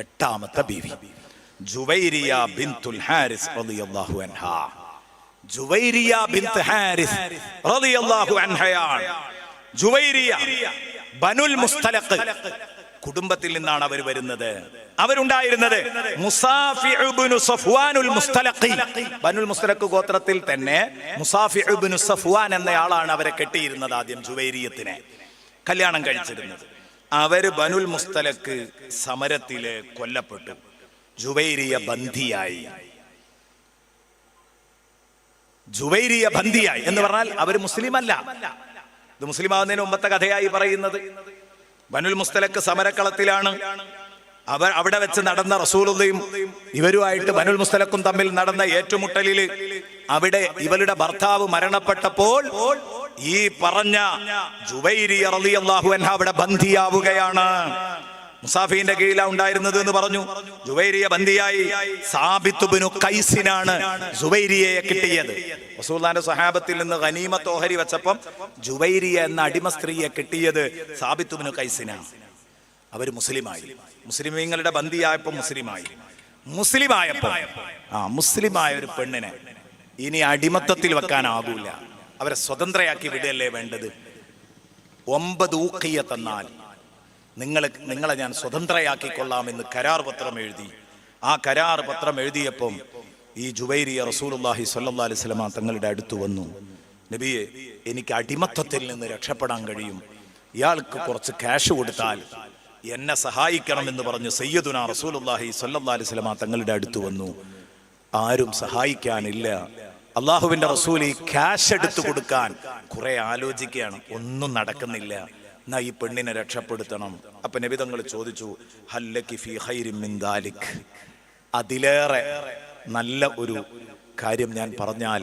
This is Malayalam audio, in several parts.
എട്ടാമത്തെ ബീവി. ജുവൈരിയ ബിൻതുൽ ഹാരിസ് റളിയല്ലാഹു അൻഹ. ജുവൈരിയ ബിൻത് ഹാരിസ് റളിയല്ലാഹു അൻഹയാണ്. ജുവൈരിയ ബനുൽ മുസ്തലഖ് കുടുംബത്തിൽ നിന്നാണ് അവർ വരുന്നത്. അവരുണ്ടായിരുന്നത് ബനുൽ മുസ്തലഖ് ഗോത്രത്തിൽ തന്നെ മുസാഫി ഇബ്നു സഫ്വാൻ എന്നയാളാണ് അവരെ കെട്ടിയിരുന്നത് ആദ്യം ജുവൈരിയത്തിനെ. കല്യാണം കഴിച്ചിരുന്നത്. അവർ ബനുൽ മുസ്തലക്ക് സമരത്തിൽ കൊല്ലപ്പെട്ടു. ജുവൈരിയ ബന്ധിയായി. ജുവൈരിയ ബന്ധിയായി എന്ന് പറഞ്ഞാൽ അവർ മുസ്ലിം അല്ല ഇത് മുസ്ലിം ആവുന്നതിന് മുമ്പത്തെ കഥയായി പറയുന്നത്. ബനുൽ മുസ്തലക്ക് സമരക്കളത്തിലാണ്. അവർ അവിടെ വെച്ച് നടന്ന റസൂലുള്ളയും ഇവരുമായിട്ട് ബനുൽ മുസ്തലക്കും തമ്മിൽ നടന്ന ഏറ്റുമുട്ടലിൽ അവിടെ ഇവരുടെ ഭർത്താവ് മരണപ്പെട്ടപ്പോൾ ഈ പറഞ്ഞ ജുബൈരി റളിയല്ലാഹു അൻഹ അവിടെ ബന്ധിയാവുകയാണ്. മുസാഫിന്റെ കീഴിലാണ് ഉണ്ടായിരുന്നത് എന്ന് പറഞ്ഞു. ജുബൈരിയ ബന്ദിയായി സാബിത്തുബിനു കൈസിനാണ് ജുബൈരിയെ കിട്ടിയത്. റസൂല്ലാന്റെ സഹാബത്തിൽ നിന്ന് ഖനീമ തോഹരി വെച്ചപ്പം ജുബൈരിയ എന്ന അടിമ സ്ത്രീയെ കിട്ടിയത് സാബിത്തുബിനു കൈസിനാണ് അവർ മുസ്ലിമായി. മുസ്ലിമീങ്ങളുടെ ബന്ധിയായപ്പോൾ മുസ്ലിമായി. മുസ്ലിമായപ്പോ. ആ മുസ്ലിമായ ഒരു പെണ്ണിനെ ഇനി അടിമത്തത്തിൽ വെക്കാനാകൂല അവരെ സ്വതന്ത്രയാക്കി വിടുകയല്ലേ വേണ്ടത്? ഒമ്പത് ഊക്കിയ തന്നാൽ നിങ്ങൾ നിങ്ങളെ ഞാൻ സ്വതന്ത്രയാക്കിക്കൊള്ളാമെന്ന് കരാർ പത്രം എഴുതി. ആ കരാർ പത്രം എഴുതിയപ്പം ഈ ജുബൈരിയ റസൂലുള്ളാഹി സ്വല്ലല്ലാഹി അലൈഹി വസല്ലം തങ്ങളുടെ അടുത്ത് വന്നു. നബിയെ എനിക്ക് അടിമത്തത്തിൽ നിന്ന് രക്ഷപ്പെടാൻ കഴിയും. ഇയാൾക്ക് കുറച്ച് ക്യാഷ് കൊടുത്താൽ എന്നെ സഹായിക്കണമെന്ന് പറഞ്ഞ് സയ്യദുന റസൂലുള്ളാഹി സ്വല്ലല്ലാഹി അലൈഹി വസല്ലം തങ്ങളുടെ അടുത്ത് വന്നു. ആരും സഹായിക്കാനില്ല. അള്ളാഹുവിന്റെ റസൂൽ ഈ ക്യാഷ് എടുത്തു കൊടുക്കാൻ കുറെ ആലോചിക്കുകയാണ്. ഒന്നും നടക്കുന്നില്ല. എന്നാ ഈ പെണ്ണിനെ രക്ഷപ്പെടുത്തണം. അപ്പൊ നബിതങ്ങൾ ചോദിച്ചു ഹല്ലക്കി ഫീ ഖൈരിൻ മിൻ ദാലിക്? അതിലേറെ നല്ല ഒരു കാര്യം ഞാൻ പറഞ്ഞാൽ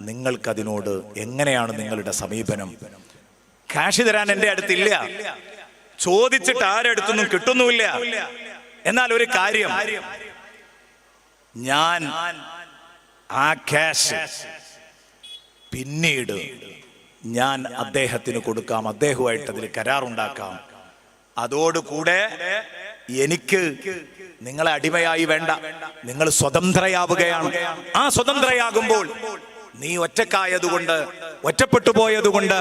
നിങ്ങൾക്കതിനോട് എങ്ങനെയാണ് നിങ്ങളുടെ സമീപനം? ക്യാഷ് തരാൻ എന്റെ അടുത്തില്ല. ചോദിച്ചിട്ട് ആരടുത്തൊന്നും കിട്ടുന്നുമില്ല. എന്നാൽ ഒരു കാര്യം. ഞാൻ ആ ക്യാഷ് പിന്നീട് ഞാൻ അദ്ദേഹത്തിന് കൊടുക്കാം. അദ്ദേഹവുമായിട്ട് അതിൽ കരാറുണ്ടാക്കാം. അതോടുകൂടെ എനിക്ക് നിങ്ങളെ അടിമയായി വേണ്ട. നിങ്ങൾ സ്വതന്ത്രയാവുകയാണ്. ആ സ്വതന്ത്രയാകുമ്പോൾ നീ ഒറ്റക്കായതുകൊണ്ട് ഒറ്റപ്പെട്ടു പോയതുകൊണ്ട്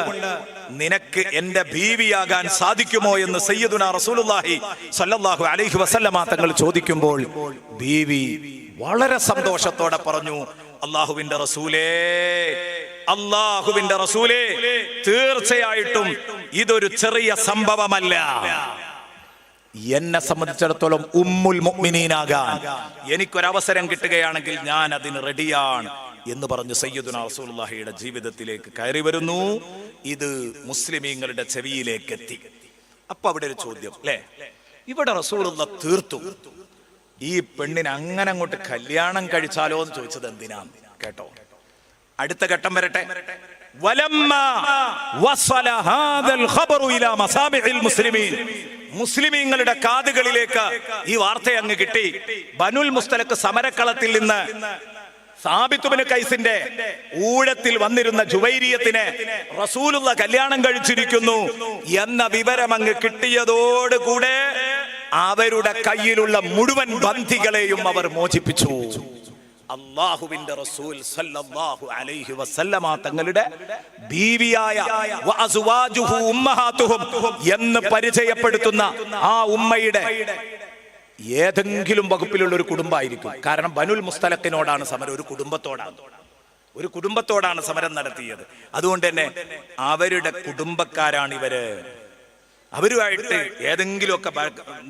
നിനക്ക് എന്റെ ഭീവിയാകാൻ സാധിക്കുമോ എന്ന് സയ്യദുന റസൂലുല്ലാഹി സല്ലല്ലാഹു അലൈഹി വസല്ലമ തങ്ങൾ ചോദിക്കുമ്പോൾ ബീവി വളരെ സന്തോഷത്തോടെ പറഞ്ഞു അള്ളാഹുവിന്റെ റസൂലേ അള്ളാഹുവിന്റെ റസൂലേ തീർച്ചയായിട്ടും ഇതൊരു ചെറിയ സംഭവമല്ല. എന്നെ സംബന്ധിച്ചിടത്തോളം ഉമ്മുൽ മുഅ്മിനീനാകാൻ. എനിക്കൊരവസരം കിട്ടുകയാണെങ്കിൽ ഞാൻ അതിന് റെഡിയാണ് എന്ന് പറഞ്ഞ് സയ്യിദുന റസൂലുള്ളാഹിയുടെ ജീവിതത്തിലേക്ക് കയറി വരുന്നു. ഇത് മുസ്ലിമീങ്ങളുടെ ചെവിയിലേക്ക് എത്തി അപ്പൊ അവിടെ ഒരു ചോദ്യം അല്ലേ ഇവിടെ റസൂലുള്ള തീർത്തു. ഈ പെണ്ണിന് അങ്ങനെ അങ്ങോട്ട് കല്യാണം കഴിച്ചാലോ എന്ന് ചോദിച്ചത് എന്തിനാ? കേട്ടോ. അടുത്ത ഘട്ടം വരട്ടെ. വലമ്മ വസല ഹാദൽ ഖബറു ഇലാ മസാമിഇൽ മുസ്ലിമീൻ. മുസ്ലിമീങ്ങളുടെ കാതുകളിലേക്ക് ഈ വാർത്ത അങ്ങ് കിട്ടി. ബനുൽ മുസ്തലക്ക് സമരക്കളത്തിൽ നിന്ന് സാബിത്തുബിന് കൈസിന്റെ ഊഴത്തിൽ വന്നിരുന്ന ജുവൈരിയത്തിന് റസൂലുള്ള കല്യാണം കഴിച്ചിരിക്കുന്നു എന്ന വിവരം അങ്ങ് കിട്ടിയതോടുകൂടെ അവരുടെ കയ്യിലുള്ള മുഴുവൻ ബന്ധികളെയും അവർ മോചിപ്പിച്ചു. അള്ളാഹുവിന്റെ റസൂൽ സല്ലല്ലാഹു അലൈഹി വസല്ലമ തങ്ങളുടെ ബീവിയായ വഅസ്വാജുഹു ഉമ്മഹാതുഹും എന്ന് പരിചയപ്പെടുത്തുന്ന ആ ഉമ്മയുടെ ഏതെങ്കിലും വകുപ്പിലുള്ള ഒരു കുടുംബമായിരിക്കും. കാരണം ബനുൽ മുസ്തലത്തിനോടാണ് സമരം. ഒരു കുടുംബത്തോടാണ്. ഒരു കുടുംബത്തോടാണ് സമരം നടത്തിയത്. അതുകൊണ്ട് തന്നെ അവരുടെ കുടുംബക്കാരാണ് ഇവർ അവരുമായിട്ട് ഏതെങ്കിലുമൊക്കെ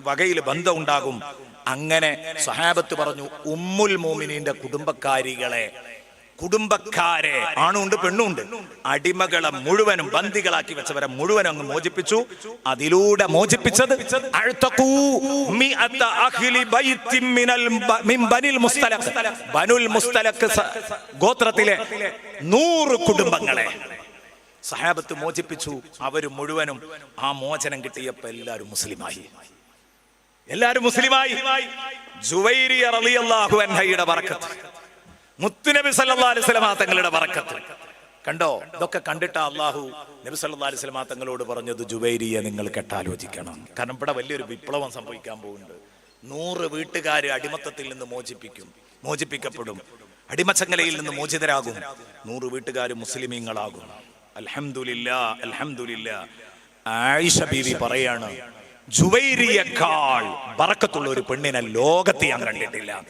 വകയിൽ ബന്ധം ഉണ്ടാകും. അങ്ങനെ സഹാബത്ത് പറഞ്ഞു ഉമ്മുൽ മോമിനിന്റെ കുടുംബക്കാരികളെ കുടുംബക്കാരെ ആണുണ്ട് പെണ്ണുണ്ട് അടിമകളെ മുഴുവനും ബന്ദികളാക്കി വെച്ചവരെ മുഴുവനും അങ്ങ് മോചിപ്പിച്ചു. അതിലൂടെ മോചിപ്പിച്ചത് ഗോത്രത്തിലെ നൂറ് കുടുംബങ്ങളെ. സഹാബത്ത് മോചിപ്പിച്ചു. അവർ മുഴുവനും ആ മോചനം കിട്ടിയപ്പോ എല്ലാരും മുസ്ലിമായി എല്ലാവരും മുസ്ലിമായി. ജുവൈരി റളിയല്ലാഹു അൻഹയുടെ വറക്കത്ത്. മുത്തുനബി സല്ലല്ലാഹു അലൈഹി വസല്ലമ തങ്ങളുടെ വറക്കത്ത്. കണ്ടോ? ഇതൊക്കെ കണ്ടിട്ട് അള്ളാഹു നബി സല്ലല്ലാഹു അലൈഹി വസല്ലമ തങ്ങളോട് പറഞ്ഞത് ജുവൈരിയെ നിങ്ങൾ കെട്ടാലോചിക്കണം. കാരണം ഇവിടെ വലിയൊരു വിപ്ലവം സംഭവിക്കാൻ പോകുന്നുണ്ട്. നൂറ് വീട്ടുകാർ അടിമത്തത്തിൽ നിന്ന് മോചിപ്പിക്കും മോചിപ്പിക്കപ്പെടും. അടിമച്ചങ്ങലയിൽ നിന്ന് മോചിതരാകും. നൂറ് വീട്ടുകാർ മുസ്ലിമീങ്ങളാകും. അലഹമുല്ല അലഹമുല്ല ആയിഷ ബീവി പറയാണ് ജുവൈരിയേക്കാൾ ബറക്കത്തുള്ള ഒരു പെണ്ണിനെ ലോകത്ത് ഞാൻ കണ്ടിട്ടില്ല.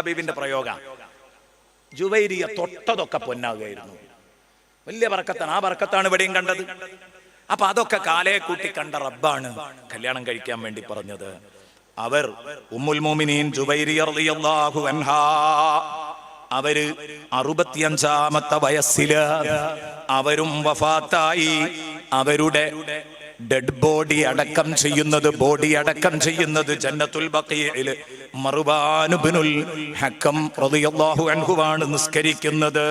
ബീവിന്റെ പ്രയോഗം. ജുവൈരിയ തൊട്ടതൊക്കെ പൊന്നാകുകയായിരുന്നു. വലിയ പറക്കത്താണ് ആ ബറക്കത്താണ് ഇവിടെയും കണ്ടത്. അപ്പൊ അതൊക്കെ കാലയെ കൂട്ടി കണ്ട റബ്ബാണ് കല്യാണം കഴിക്കാൻ വേണ്ടി പറഞ്ഞത്. അവർ ഉമ്മുൽ മോമിനീൻ ജുബൈരി അൻഹാ. അവർ അറുപത്തിയഞ്ചാമത്തെ വയസ്സിൽ അവരും വഫാത്തായി. അവരുടെ ഡെഡ് ബോഡി അടക്കം ചെയ്യുന്നത് ബോഡി അടക്കം ചെയ്യുന്നത് ജന്നത്തുൽ ബക്കിയയിൽ മറുബാനുബിനുൽ ഹക്കം റളിയല്ലാഹു അൻഹുവാണ് നിസ്കരിക്കുന്നത്.